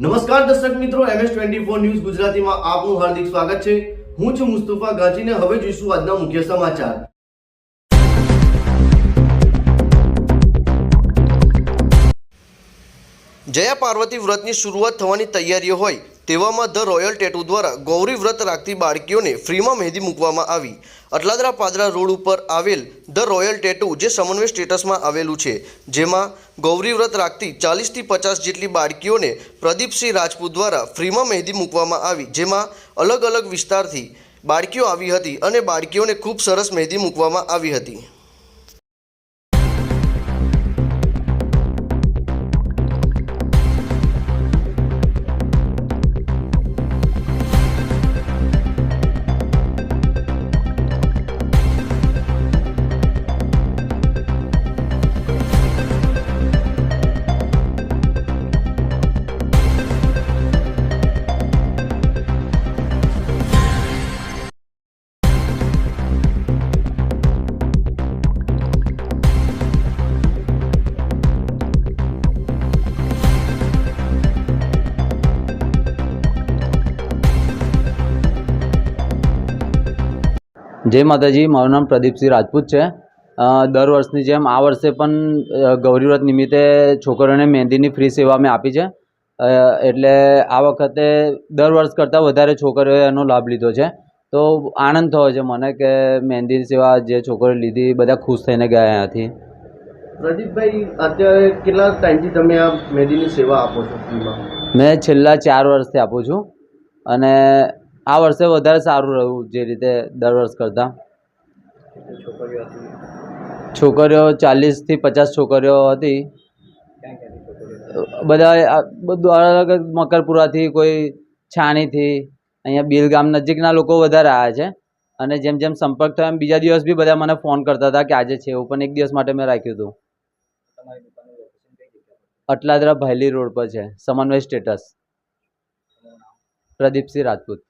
નમસ્કાર દર્શક મિત્રો એમએસ ટ્વેન્ટી ફોર ન્યૂઝ ગુજરાતીમાં આપનું હાર્દિક સ્વાગત છે. હું છું મુસ્તફા ગાજીને હવે જોઈશું આજના મુખ્ય સમાચાર. જયા પાર્વતી વ્રતની શરૂઆત થવાની તૈયારીઓ હોય તેવામાં ધ રોયલ ટેટુ દ્વારા ગૌરી વ્રત રાખતી બાળકીઓને ફ્રીમાં મહેંદી મૂકવામાં આવી. અટલાદરા પાદરા રોડ ઉપર આવેલ ધ રોયલ ટેટુ, જે સમન્વય સ્ટેટસમાં આવેલું છે, જેમાં ગૌરી વ્રત રાખતી ચાલીસથી પચાસ જેટલી બાળકીઓને પ્રદીપસિંહ રાજપૂત દ્વારા ફ્રીમાં મહેંદી મૂકવામાં આવી, જેમાં અલગ અલગ વિસ્તારથી બાળકીઓ આવી હતી અને બાળકીઓને ખૂબ સરસ મહેંદી મૂકવામાં આવી હતી. જય માતાજી મારું નામ પ્રદીપસિંહ રાજપૂત છે. દર વર્ષની જેમ આ વર્ષે પણ ગૌરીવ્રત નિમિત્તે છોકરીઓને મહેંદીની ફ્રી સેવા અમે આપી છે. એટલે આ વખતે દર વર્ષ કરતાં વધારે છોકરીઓએ એનો લાભ લીધો છે. તો આનંદ થયો છે મને કે મહેંદીની સેવા જે છોકરીઓ લીધી બધા ખુશ થઈને ગયા અહીંયાથી. પ્રદીપભાઈ અત્યારે કેટલા ટાઈમથી તમે આ મહેંદીની સેવા આપો છો મેં છેલ્લા ચાર વર્ષથી આપું છું. અને આ વર્ષે વધારે સારું રહ્યું જે રીતે દર વર્ષ કરતાં. છોકરીઓ ચાલીસથી પચાસ છોકરીઓ હતી. બધા બધું અલગ અલગ મકરપુરાથી કોઈ છાણીથી, અહીંયા બિલગામ નજીકના લોકો વધારે આવ્યા છે. અને જેમ જેમ સંપર્ક થયો એમ બીજા દિવસ બી બધા મને ફોન કરતા હતા કે આજે છે એવું, પણ એક દિવસ માટે મેં રાખ્યું હતું. અટલાદરા ભાયલી રોડ પર છે, સમન્વય સ્ટેટસ. પ્રદીપસિંહ રાજપૂત.